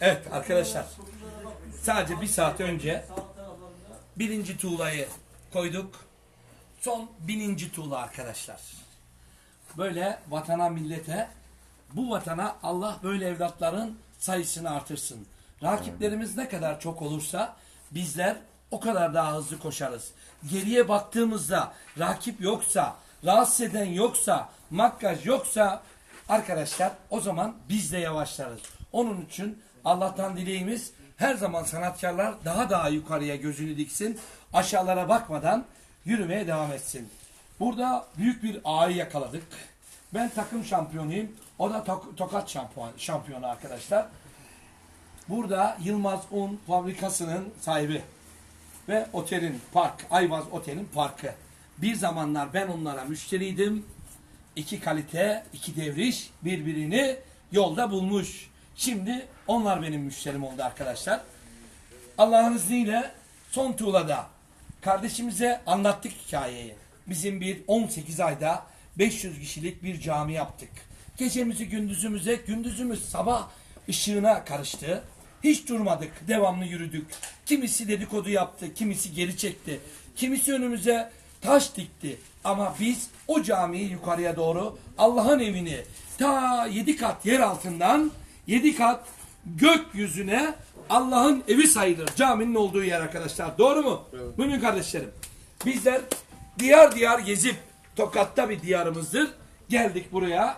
Evet arkadaşlar. Sadece bir saat önce birinci tuğlayı koyduk. Son bininci tuğla arkadaşlar. Böyle vatana millete bu vatana Allah böyle evlatların sayısını artırsın. Rakiplerimiz ne kadar çok olursa bizler o kadar daha hızlı koşarız. Geriye baktığımızda rakip yoksa, rahatsız eden yoksa, makkaj yoksa arkadaşlar o zaman biz de yavaşlarız. Onun için Allah'tan dileğimiz her zaman sanatkarlar daha daha yukarıya gözünü diksin. Aşağılara bakmadan yürümeye devam etsin. Burada büyük bir ağayı yakaladık. Ben takım şampiyonuyum. O da tok- tokat şampiyon, şampiyonu arkadaşlar. Burada Yılmaz Un fabrikasının sahibi ve otelin park, Ayvaz Otel'in parkı. Bir zamanlar ben onlara müşteriydim. İki kalite, iki devriş birbirini yolda bulmuş. Şimdi onlar benim müşterim oldu arkadaşlar. Allah'ın izniyle son tuğlada kardeşimize anlattık hikayeyi. Bizim bir 18 ayda 500 kişilik bir cami yaptık. Gecemizi gündüzümüze, gündüzümüz sabah ışığına karıştı. Hiç durmadık, devamlı yürüdük. Kimisi dedikodu yaptı, kimisi geri çekti. Kimisi önümüze taş dikti. Ama biz o camiyi yukarıya doğru Allah'ın evini ta yedi kat yer altından yedi kat gökyüzüne Allah'ın evi sayılır. Caminin olduğu yer arkadaşlar. Doğru mu? Mümin kardeşlerim. Bizler diyar diyar gezip Tokat'ta bir diyarımızdır. Geldik buraya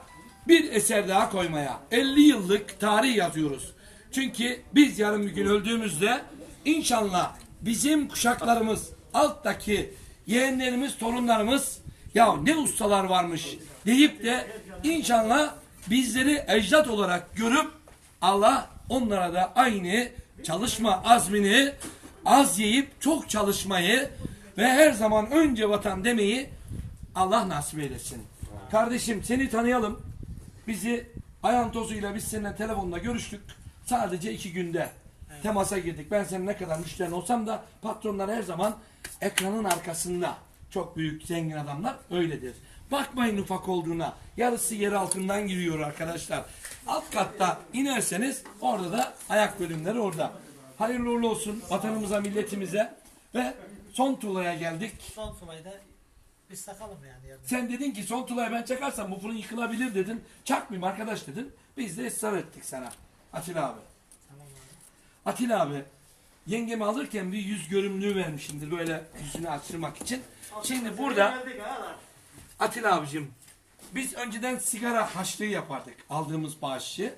bir eser daha koymaya. 50 yıllık tarih yazıyoruz. Çünkü biz yarın bir gün öldüğümüzde inşallah bizim kuşaklarımız alttaki yeğenlerimiz, torunlarımız ya ne ustalar varmış deyip de inşallah bizleri ecdat olarak görüp Allah onlara da aynı çalışma azmini az yiyip çok çalışmayı ve her zaman önce vatan demeyi Allah nasip eylesin. Kardeşim seni tanıyalım. Bizi ayağın tozuyla biz seninle telefonda görüştük. Sadece iki günde temasa girdik. Ben senin ne kadar müşterin olsam da patronlar her zaman ekranın arkasında. Çok büyük zengin adamlar öyledir. Bakmayın ufak olduğuna. Yarısı yer altından giriyor arkadaşlar. Alt katta inerseniz orada da ayak bölümleri orada. Hayırlı uğurlu olsun vatanımıza, milletimize ve son tuğlaya geldik. Son sulayı da biz takalım yani. yarın. Sen dedin ki son tuğlayı ben çakarsam bu fırın yıkılabilir dedin. Çakmayayım arkadaş dedin. Biz de ısrar ettik sana. Atilla abi. Tamam abi. Atilla abi. Yengemi alırken bir yüz görümlüğü vermişimdir böyle yüzünü açtırmak için. Şimdi burada Atilla abicim biz önceden sigara haşlığı yapardık aldığımız bağışı.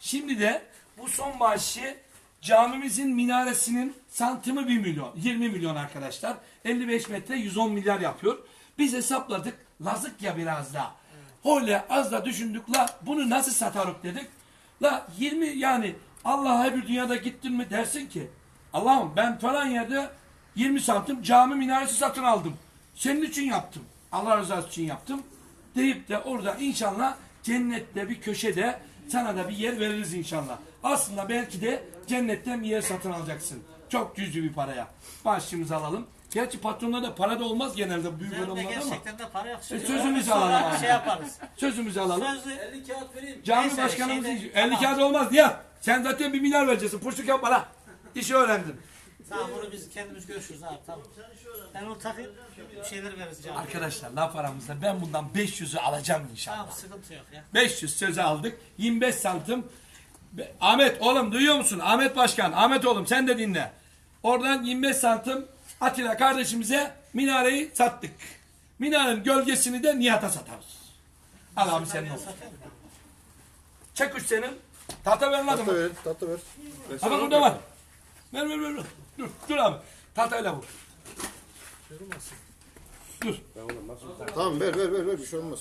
Şimdi de bu son bağışı camimizin minaresinin santimi 1 milyon. 20 milyon arkadaşlar. 55 metre 110 milyar yapıyor. Biz hesapladık. Lazık ya biraz da. Öyle az da düşündük la bunu nasıl satarık dedik. La 20 yani Allah'a bir dünyada gittin mi dersin ki Allah'ım ben falan yerde 20 santim cami minaresi satın aldım. Senin için yaptım. Allah rızası için yaptım. Deyip de orada inşallah cennette bir köşede sana da bir yer veririz inşallah. Aslında belki de cennetten bir yer satın alacaksın. Çok cüzi bir paraya. Başlığımızı alalım. Gerçi patronda da para da olmaz genelde büyük adamlarda ama. gerçekten de para yok. E, sözümüzü alalım Sonra abi. şey yaparız. Sözümüzü alalım. Sözlü 50 kağıt vereyim. Cami Neyse, başkanımız şeyde- 50 Tamam. kağıt olmaz diye. Sen zaten bir milyar vereceksin. Puşluk yapma la. İşi öğrendim. Tamam bunu biz kendimiz görüşürüz abi tamam. Ben onu takayım bir şeyler veririz canım. Arkadaşlar laf aramızda ben bundan 500'ü alacağım Tamam inşallah. sıkıntı yok ya. 500 sözü aldık. 25 santim. Be- Ahmet oğlum duyuyor musun? Ahmet Başkan. Ahmet oğlum sen de dinle. Oradan 25 santim Atilla kardeşimize minareyi sattık. Minarenin gölgesini de Nihat'a satarız. Al abi senin olsun. Çek üç senin. Tahta ver lan Tahta adamı. ver, tahta ver. Bak burada var. Ver ver ver. Dur dur abi. Tahtayla vur. Dur. Tamam ver ver ver ver bir şey olmaz.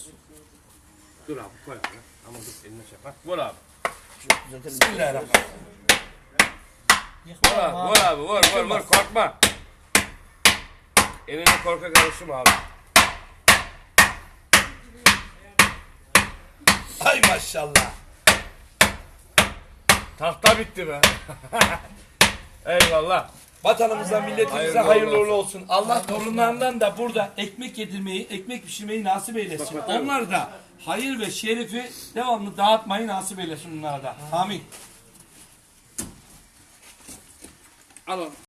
Dur abi koy abi. Ama dur eline şey. Ha, vur abi. Bismillahirrahmanirrahim. Vur abi, vur abi, vur, vur, vur, korkma. Eline korka karışım abi. Ay maşallah. Tahta bitti be. Eyvallah. Vatanımıza, milletimize hayırlı, uğurlu olsun. Allah torunlarından da burada ekmek yedirmeyi, ekmek pişirmeyi nasip eylesin. Onlar da hayır ve şerifi devamlı dağıtmayı nasip eylesin onlara da. Amin. Alın.